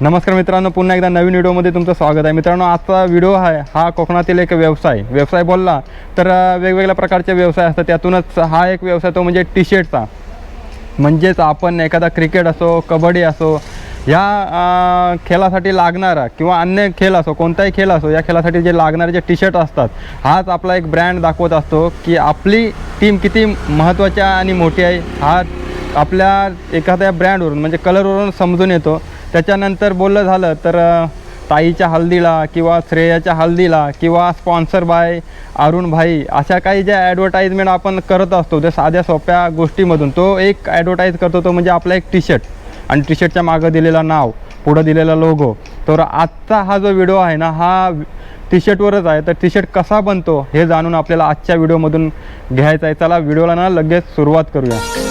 नमस्कार मित्रांनो पुन्हा एकदा नवीन व्हिडिओमध्ये तुमचं स्वागत आहे. मित्रांनो आजचा व्हिडिओ आहे. हा कोकणातील एक व्यवसाय. व्यवसाय बोलला तर वेगवेगळ्या प्रकारचे व्यवसाय असतात. त्यातूनच हा एक व्यवसाय तो म्हणजे टी शर्टचा म्हणजेच आपण एखादा क्रिकेट असो कबड्डी असो ह्या खेळासाठी लागणारा किंवा अन्य खेळ असो कोणताही खेळ असो या खेळासाठी जे लागणारे जे टी शर्ट असतात हाच आपला एक ब्रँड दाखवत असतो की आपली टीम किती महत्त्वाची आणि मोठी आहे. हा आपल्या एखाद्या ब्रँडवरून म्हणजे कलरवरून समजून येतो. त्याच्यानंतर बोललं झालं तर ताईच्या हल्दीला किंवा श्रेयाच्या हल्दीला किंवा स्पॉन्सर बाय अरुण भाई अशा काही ज्या ॲडव्हर्टाईजमेंट आपण करत असतो त्या साध्या सोप्या गोष्टीमधून. तो एक ॲडव्हर्टाईज करतो तो म्हणजे आपला एक टी शर्ट आणि टी शर्टच्या मागं दिलेलं नाव पुढं दिलेला लोगो तर आजचा हा जो व्हिडिओ आहे ना हा टी शर्टवरच आहे. तर टी शर्ट कसा बनतो हे जाणून आपल्याला आजच्या व्हिडिओमधून घ्यायचं आहे. चला व्हिडिओला ना लगेच सुरुवात करूया.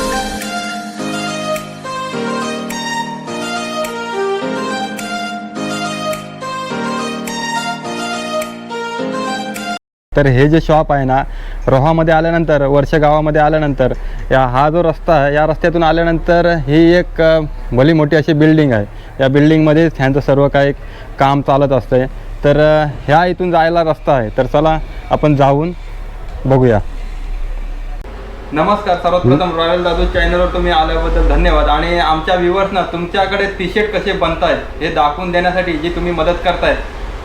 तर हे जे शॉप आहे ना रोहामध्ये आल्यानंतर वर्ष गावामध्ये आल्यानंतर या हा जो रस्ता आहे या रस्त्यातून आल्यानंतर ही एक भली मोठी अशी बिल्डिंग आहे. या बिल्डिंगमध्येच ह्यांचं सर्व काही काम चालत असतंय. तर ह्या इथून जायला रस्ता आहे. तर चला आपण जाऊन बघूया. नमस्कार सर्वप्रथम रॉयल दादू चॅनलवर तुम्ही आल्याबद्दल धन्यवाद. आणि आमच्या व्ह्युअर्सना तुमच्याकडे टी शर्ट कसे बनतायत हे दाखवून देण्यासाठी जी तुम्ही मदत करताय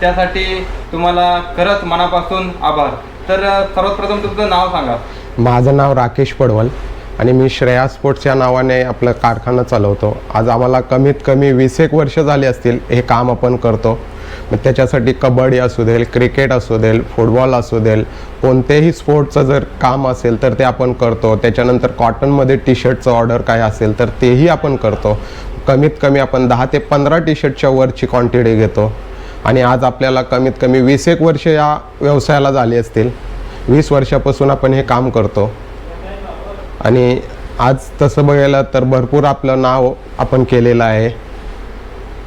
त्यासाठी तुम्हाला खरंच मनापासून आभार. तर सर्वप्रथम तुमचं नाव सांगा. माझं नाव राकेश पडवल आणि मी श्रेया स्पोर्ट्स या नावाने आपलं कारखाना चालवतो. आज आम्हाला कमीत कमी वीस एक वर्ष झाली असतील हे काम आपण करतो. मग त्याच्यासाठी कबड्डी असू देल क्रिकेट असू देल फुटबॉल असू देल कोणतेही स्पोर्टचं जर काम असेल तर ते आपण करतो. त्याच्यानंतर कॉटनमध्ये टी शर्टचं ऑर्डर काय असेल तर तेही आपण करतो. कमीत कमी आपण दहा ते पंधरा टी शर्टच्या वरची क्वांटिटी घेतो. आणि आज आपल्याला कमीत कमी वीस एक वर्ष या व्यवसायाला झाली असतील. वीस वर्षापासून आपण हे काम करतो. आणि आज तसं बघायला तर भरपूर आपलं नाव आपण केलेलं आहे.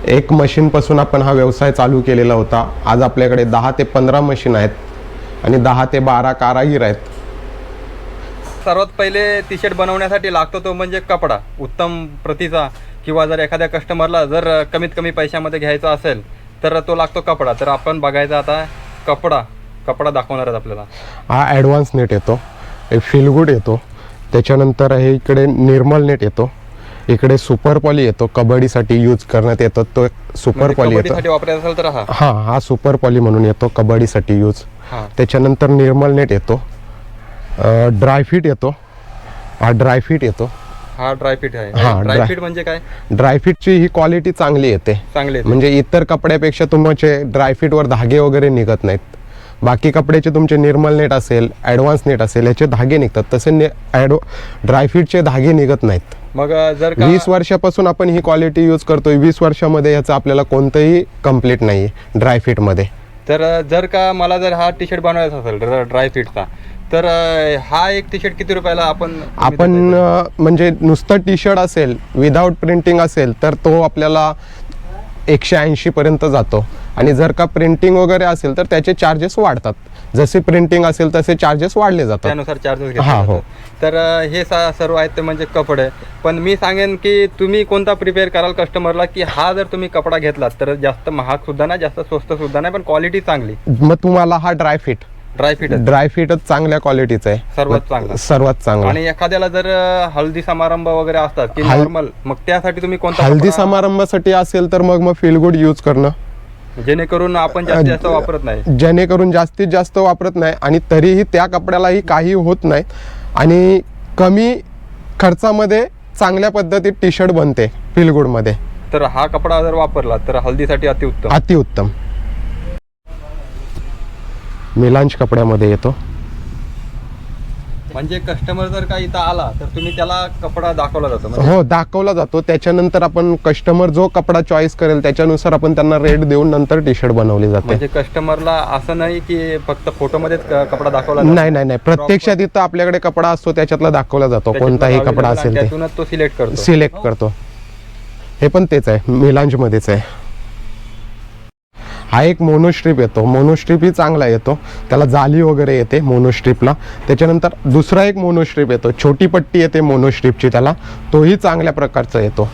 एक मशीनपासून आपण हा व्यवसाय चालू केलेला होता. आज आपल्याकडे दहा ते पंधरा मशीन आहेत. आणि दहा ते बारा कारागीर आहेत. सर्वात पहिले टी शर्ट बनवण्यासाठी लागतो तो म्हणजे कपडा. उत्तम प्रतीचा किंवा जर एखाद्या कस्टमरला जर कमीत कमी पैशामध्ये घ्यायचा असेल तर तो लागतो कपडा. तर आपण बघायचा आता कपडा कपडा दाखवणार आहेत आपल्याला. हा ॲडव्हान्स नेट येतो. फिलगुड येतो. त्याच्यानंतर हे इकडे निर्मल नेट येतो. इकडे सुपर पॉली येतो. कबड्डीसाठी यूज करण्यात येतो. तो सुपर म्हणजे पॉली येतो. कबड्डीसाठी वापरायचा असेल तर हा. हा हा सुपर पॉली म्हणून येतो. कबड्डीसाठी यूज त्याच्यानंतर निर्मल नेट येतो. ड्रायफिट येतो. हा ड्रायफिट येतो. हा ड्रायफिट आहे. हा, dry- ड्रायफिट म्हणजे काय? ड्रायफिटची ही क्वालिटी चांगली येते. चांगले आहेत. म्हणजे इतर कपड्यापेक्षा तुमचे ड्रायफिटवर धागे वगैरे निघत नाहीत. बाकी कपड्याचे तुमचे निर्मल नेट असेल ॲडव्हान्स नेट असेल याचे धागे निघतात. तसे ने ॲडो ड्रायफिटचे धागे निघत नाहीत. मग अ, जर का वीस वर्षापासून आपण ही क्वालिटी यूज करतोय वीस वर्षामध्ये याचं आपल्याला कोणतंही कंप्लीट नाही आहे ड्रायफिटमध्ये तर अ, जर का मला जर हा टी शर्ट बनवायचा असेल ड्राय फिटचा तर हा एक टी शर्ट किती रुपयाला आपण आपण म्हणजे नुसतं टी शर्ट असेल विदाऊट प्रिंटिंग असेल तर तो आपल्याला एकशे ऐंशी पर्यंत जातो. आणि जर का प्रिंटिंग वगैरे असेल तर त्याचे चार्जेस वाढतात. जसे प्रिंटिंग असेल तसे चार्जेस वाढले जातात. त्यानुसार चार्जेस हा, हो. तर हे सर्व आहेत ते म्हणजे कपडे. पण मी सांगेन की तुम्ही कोणता प्रिपेअर कराल कस्टमरला की हा जर तुम्ही कपडा घेतलात तर जास्त महाग सुद्धा नाही जास्त स्वस्त सुद्धा नाही पण क्वालिटी चांगली. मग तुम्हाला हा ड्रायफिट ड्रायफिट ड्रायफिटच चांगल्या क्वालिटीचा आहे. सर्वात चांगला. सर्वात चांगला. आणि एखाद्याला जर हल्दी समारंभ वगैरे असतात की नॉर्मल मग त्यासाठी तुम्ही कोणता हल्दी समारंभासाठी असेल तर मग मग फील गुड यूज करणं. जेणेकरून आपण जास्त जास्त वापरत नाही. जेणेकरून जास्तीत जास्त वापरत नाही आणि तरीही त्या कपड्यालाही काही होत नाही. आणि कमी खर्चामध्ये चांगल्या पद्धतीत टी शर्ट बनते फिलगुडमध्ये तर हा कपडा जर वापरला तर हल्दीसाठी अतिउत्तम. अतिउत्तम. मिलांच कपड्यामध्ये येतो. म्हणजे कस्टमर जर का इथं आला तर तुम्ही त्याला कपडा दाखवला जातो म्हणजे? हो दाखवला जातो. त्याच्यानंतर आपण कस्टमर जो कपडा चॉईस करेल त्याच्यानुसार आपण त्यांना रेट देऊन नंतर टी शर्ट बनवली जाते. म्हणजे कस्टमरला असं नाही की फक्त फोटोमध्येच क- कपडा दाखवला जातो. नाही नाही नाही. प्रत्यक्षात इथं आपल्याकडे कपडा असतो त्याच्यातला दाखवला जातो. त्याच्यातून कोणताही कपडा असेल ते. त्यातूनच तो सिलेक्ट करतो. सिलेक्ट करतो. हे पण तेच आहे. मिलांजमध्येच आहे. हा एक मोनोस्ट्रीप येतो. मोनोस्ट्रीपही चांगला येतो. त्याला जाली वगैरे येते मोनोस्ट्रीपला त्याच्यानंतर दुसरा एक मोनोस्ट्रीप येतो. छोटी पट्टी येते मोनोस्ट्रीपची त्याला. तोही चांगल्या प्रकारचा येतो.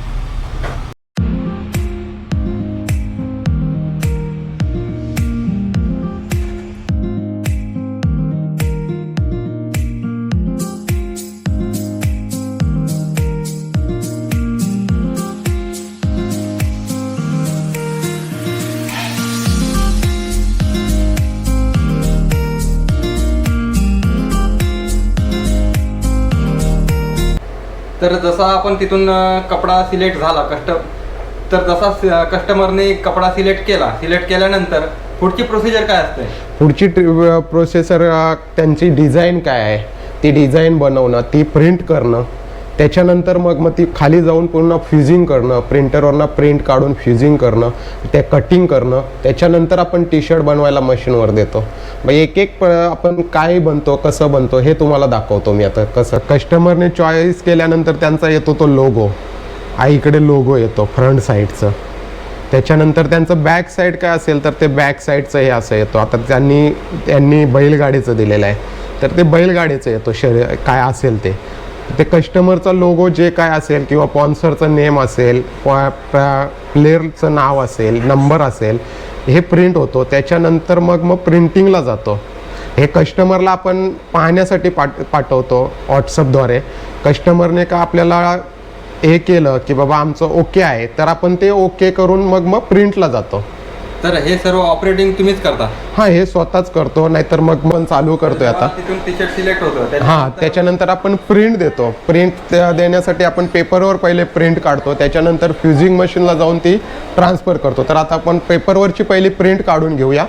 तर जसा आपण तिथून कपडा सिलेक्ट झाला कस्ट तर जसा कस्टमरने कपडा सिलेक्ट केला सिलेक्ट केल्यानंतर पुढची प्रोसिजर काय असते? पुढची प्रोसेसर त्यांची डिझाईन काय आहे? ती डिझाईन बनवणं ती प्रिंट करणं त्याच्यानंतर मग मग ती खाली जाऊन पूर्ण फ्युजिंग करणं प्रिंटरवरनं प्रिंट काढून फ्युजिंग करणं ते कटिंग करणं त्याच्यानंतर आपण टी शर्ट बनवायला मशीनवर देतो. मग एक एक आपण काय बनतो कसं बनतो हे तुम्हाला दाखवतो मी आता. कसं कस्टमरने चॉईस केल्यानंतर त्यांचा येतो तो लोगो आईकडे लोगो येतो फ्रंट साईडचं त्याच्यानंतर त्यांचं बॅक साईड काय असेल तर ते बॅक साईडचं हे असं येतो. आता त्यांनी त्यांनी बैलगाडीचं दिलेलं आहे. तर ते बैलगाडीचं येतो शरीर काय असेल ते. ते कस्टमरचा लोगो जे काय असेल किंवा स्पॉन्सरचं नेम असेल प्लेअरचं नाव असेल नंबर असेल हे प्रिंट होतो. त्याच्यानंतर मग मग प्रिंटिंगला जातो. हे कस्टमरला आपण पाहण्यासाठी पाठ पाठवतो व्हॉट्सअपद्वारे कस्टमरने का आपल्याला हे केलं की बाबा आमचं ओके आहे तर आपण ते ओके करून मग मग प्रिंटला जातो. तर हे सर्व ऑपरेटिंग तुम्हीच करता? हां हे स्वतःच करतो नाहीतर मग मन चालू करतोय आता. तिथून टी शर्ट सिलेक्ट होतं हां त्याच्यानंतर आपण प्रिंट देतो. प्रिंट देण्यासाठी आपण पेपरवर पहिले प्रिंट काढतो. त्याच्यानंतर फ्युजिंग मशीनला जाऊन ती ट्रान्सफर करतो. तर आता आपण पेपरवरची पहिली प्रिंट काढून घेऊया.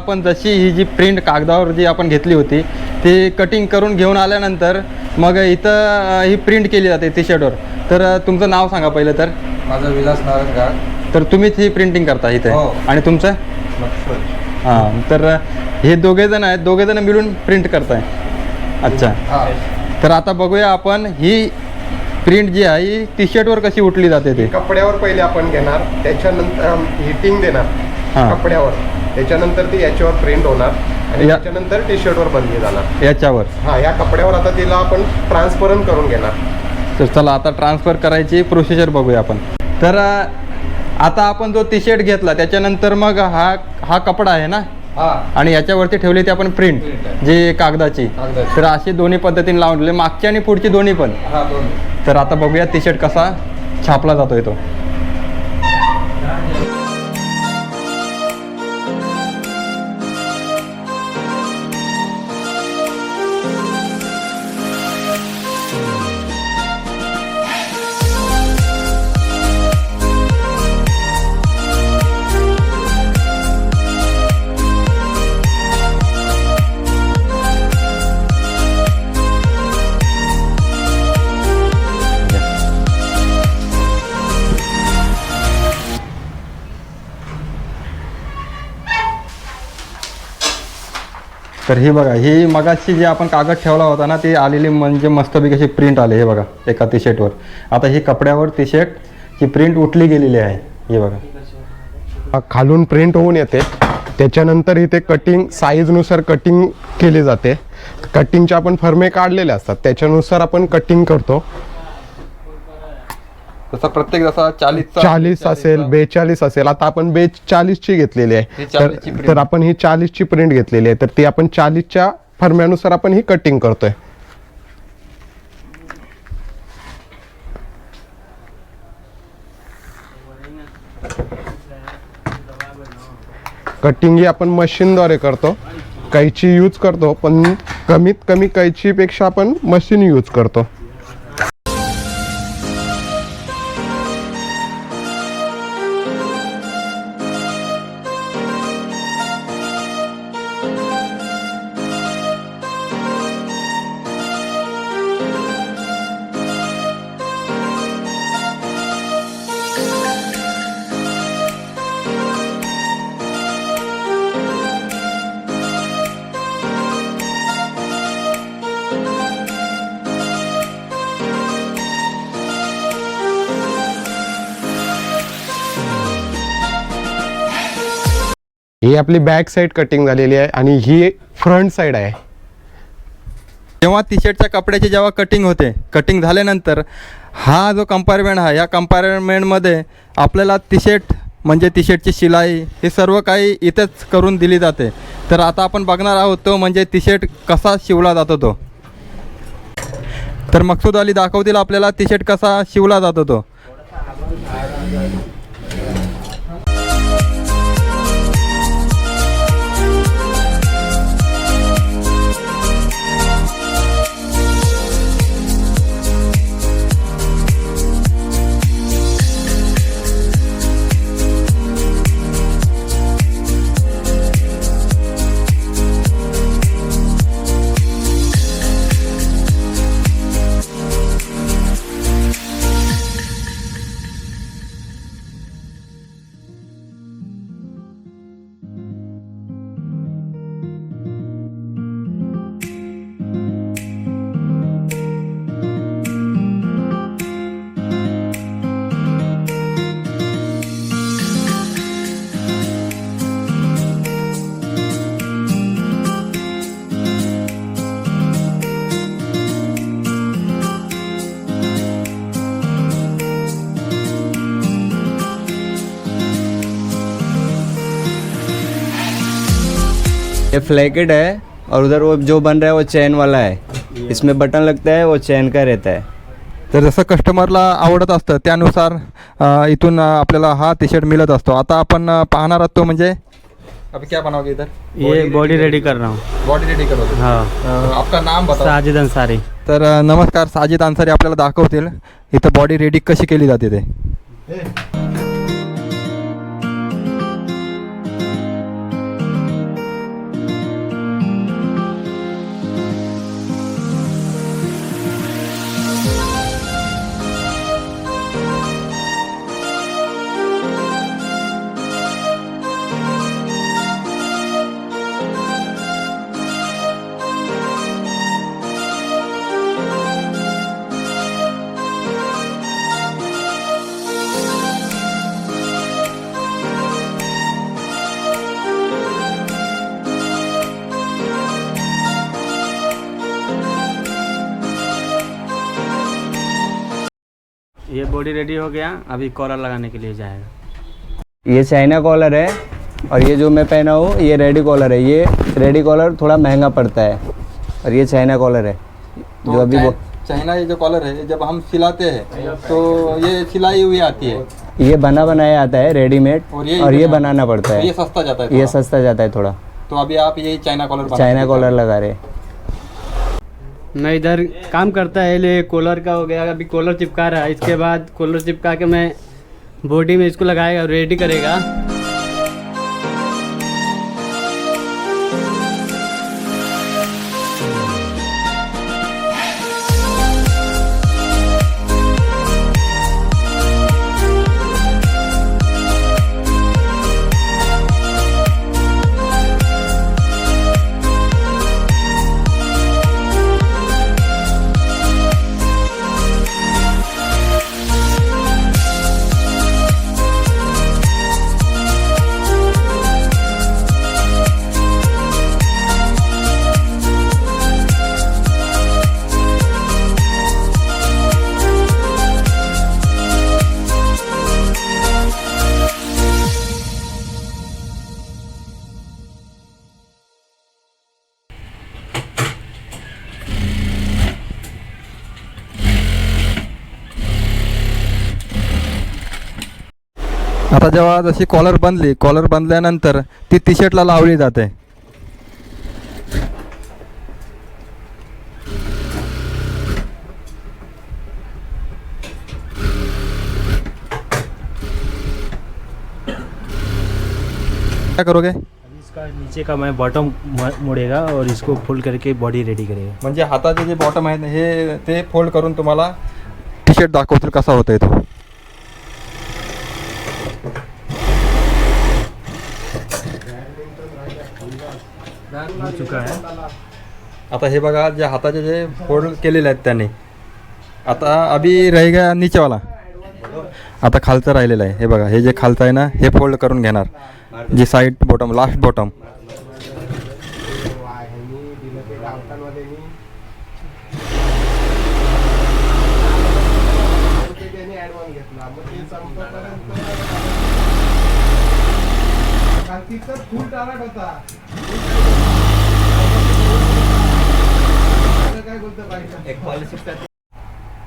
आपण जशी ही जी प्रिंट कागदावर जी आपण घेतली होती ती कटिंग करून घेऊन आल्यानंतर मग इथं ही प्रिंट केली जाते टी शर्टवर तर तुमचं नाव सांगा पहिलं तर. माझा विलास नारायण गाड तर तुम्हीच ही प्रिंटिंग करता इथे. हो. आणि तुमचं? हां तर हे दोघे जण आहेत दोघे जण मिळून प्रिंट करताय. अच्छा. हा. तर आता बघूया आपण ही प्रिंट जी आहे ही टी शर्टवर कशी उठली जाते ते? कपड्यावर पहिले आपण घेणार त्याच्यानंतर हिटिंग देणार. कपड्यावर. त्याच्यानंतर ती याच्यावर प्रिंट होणार आणि या- त्याच्यानंतर टी शर्टवर बनली जाणार. याच्यावर. हा या कपड्यावर आता तिला आपण ट्रान्सपरंट करून घेणार. तर चला आता ट्रान्सफर करायची प्रोसिजर बघूया आपण. तर अं, आता आपण जो टी शर्ट घेतला त्याच्यानंतर मग हा हा कपडा आहे ना? हा. आणि याच्यावरती ठेवली ती आपण प्रिंट Print आहे. जे कागदाची. कागदाची. तर अशी दोन्ही पद्धतीने लावून ठेवले मागची आणि पुढची दोन्ही पण. हा दोन तर आता बघूया टी शर्ट कसा छापला जातोय तो. तर ही बघा ही मगाशी जे आपण कागद ठेवला होता ना ती आलेली म्हणजे मस्तपैकी अशी प्रिंट आली हे बघा एका टी शर्टवर आता ही कपड्यावर टी शर्टची प्रिंट उठली गेलेली आहे. हे बघा. खालून प्रिंट होऊन येते. त्याच्यानंतर इथे कटिंग साईजनुसार कटिंग केली जाते. कटिंगचे आपण फर्मे काढलेले असतात. त्याच्यानुसार आपण कटिंग करतो. तसा प्रत्येक जसा चाळीस चाळीस असेल बेचाळीस असेल. आता आपण बेचाळीसची घेतलेली आहे. तर 40 ची print. तर आपण ही चाळीसची प्रिंट घेतलेली आहे. तर ती आपण चाळीसच्या फर्म्यानुसार आपण ही कटिंग करतोय. कटिंग ही आपण मशीनद्वारे करतो. कैची यूज करतो. पण कमीत कमी कैचीपेक्षा आपण मशीन यूज करतो. ही आपली बॅक साईड कटिंग झालेली आहे आणि ही फ्रंट साईड आहे. जेव्हा टी शर्टच्या कपड्याची जेव्हा कटिंग होते कटिंग झाल्यानंतर हा जो कंपार्टमेंट आहे या कंपार्टमेंटमध्ये आपल्याला टी शर्ट म्हणजे टी शर्टची शिलाई हे सर्व काही इथेच करून दिली जाते. तर आता आपण बघणार आहोत तो म्हणजे टी शर्ट कसा शिवला जातो तो. तर मकसूद अली दाखवतील आपल्याला टी शर्ट कसा शिवला जातो तो. ये फ्लैकेट है और उधर वो जो बन रहा है वो चैन वाला है। इसमें बटन लगता है वो चैन का रहता है। तर जसं कस्टमरला आवडत असतं त्यानुसार अ, इथून अ, आपल्याला हा टी शर्ट मिळत असतो. आता आपण अ, पाहणार आहोत तो म्हणजे? अभी क्या बनाओगे इधर? ये बॉडी रेडी कर. रहा हूँ। बॉडी रेडी करोगे हाँ। अ, आपका नाम बताओ. साजिद अंसारी। तर अ, नमस्कार साजिद अन्सारी आपल्याला दाखवतील. इथं बॉडी रेडी कशी केली जाते ते? बॉडी रेडी हो गया अभी कॉलर लगाने के लिए जाएगा। ये चाइना कॉलर है और ये जो मैं पहना हूँ ये रेडी कॉलर है। ये रेडी कॉलर थोड़ा महँगा पड़ता है और ये चाइना कॉलर है। जो अभी चाइना ये जो कॉलर है जब हम सिलाते हैं तो ये सिलाई हुई आती है। ये बना बनाया आता है रेडीमेड और ये और ये बनाना पड़ता है। ये है सस्ता जाता है ये सस्ता जाता है थोड़ा। तो अभी आप ये चाइना कॉलर चाइना कॉलर लगा रहे मैं इधर काम करता है ले कॉलर का हो गया अभी कॉलर चिपका रहा है। इसके बाद कॉलर चिपका के मैं बॉडी में इसको लगाएगा रेडी करेगा। आता जेव्हा जशी कॉलर बनली कॉलर बनल्यानंतर ती टी शर्टला लावली जाते. काय करोगे? इसका नीचे का मैं बॉटम मुडेगा और इसको फोल्ड करके बॉडी रेडी करेगा। म्हणजे हाताचे जे बॉटम आहेत हे ते फोल्ड करून तुम्हाला टी शर्ट दाखवतील कसा होता तो. हो चुका है आता हे बघा जे हाताचे जे फोल्ड केलेले आहेत त्याने. आता अभी रहेगा नीचेवाला. आता खालचं राहिलेलं आहे. हे बघा हे जे खालचं आहे ना हे फोल्ड करून घेणार. जे साईड बॉटम लास्ट बॉटम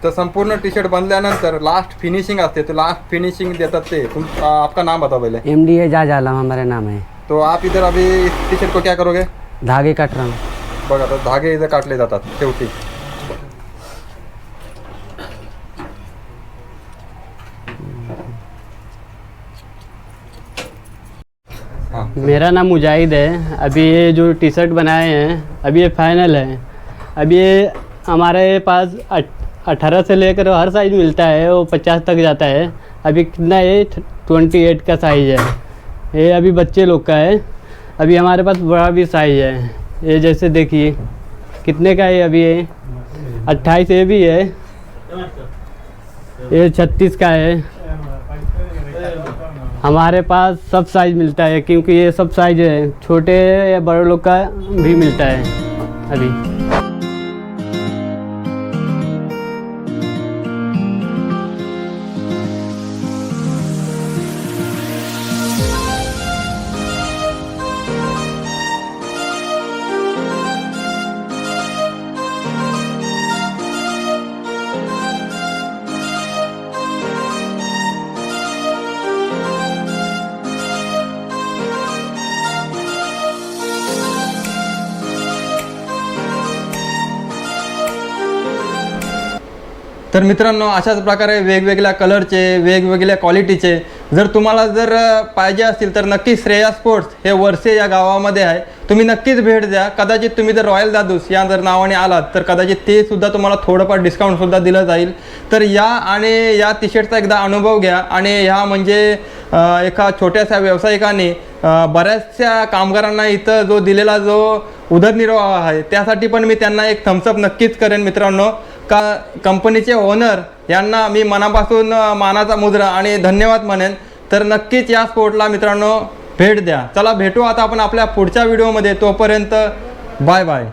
तर संपूर्ण टी शर्ट बनल्यानंतर लास्ट फिनिशिंग असते तो लास्ट फिनिशिंग देतात ते. तुम आ, आपका नाम बताओ पहले. एम डी एजाज आलम हमारा नाम है। तो आप इधर अभी इस टी शर्ट को क्या करोगे? धागे कट रहा हूँ। बघा तर धागे इथं काटले जातात शेवटी. मेरा नाम मुजाहिद है। अभी ये जो टी शर्ट बनाए हैं अभी ये फाइनल है। अभी हमारे पास अठारह से लेकर हर साइज़ मिलता है, वो पचास तक जाता है। अभी कितना ये ट्वेंटी एट का साइज़ है। ये अभी बच्चे लोग का है। अभी हमारे पास बड़ा भी साइज़ है। ये जैसे देखिए, कितने का है अभी ये? अट्ठाईस ये भी है। ये छत्तीस का है। हमारे पास सब साइज़ मिलता है, क्योंकि ये सब साइज़ है। छोटे या बड़े लोग का भी मिलता है अभी। तर मित्रांनो अशाच प्रकारे वेगवेगळ्या कलरचे वेगवेगळ्या क्वालिटीचे जर तुम्हाला जर पाहिजे असतील तर नक्की श्रेया स्पोर्ट्स हे वर्षे या गावामध्ये आहे. तुम्ही नक्कीच भेट द्या. कदाचित तुम्ही जर रॉयल दादूस या जर नावाने आलात तर कदाचित ते सुद्धा तुम्हाला थोडंफार डिस्काउंटसुद्धा दिलं जाईल. तर या आणि या टी शर्टचा एकदा अनुभव घ्या आणि ह्या म्हणजे एका छोट्याशा व्यावसायिकाने बऱ्याचशा कामगारांना इथं जो दिलेला जो उदरनिर्वाह आहे त्यासाठी पण मी त्यांना एक थम्सअप नक्कीच करेन मित्रांनो. का कंपनीचे ओनर यांना मी मनापासून मानाचा मुद्रा आणि धन्यवाद म्हणेन. तर नक्कीच या स्पोर्टला मित्रांनो भेट द्या. चला भेटू आता आपण आपल्या पुढच्या व्हिडिओमध्ये. तोपर्यंत बाय बाय.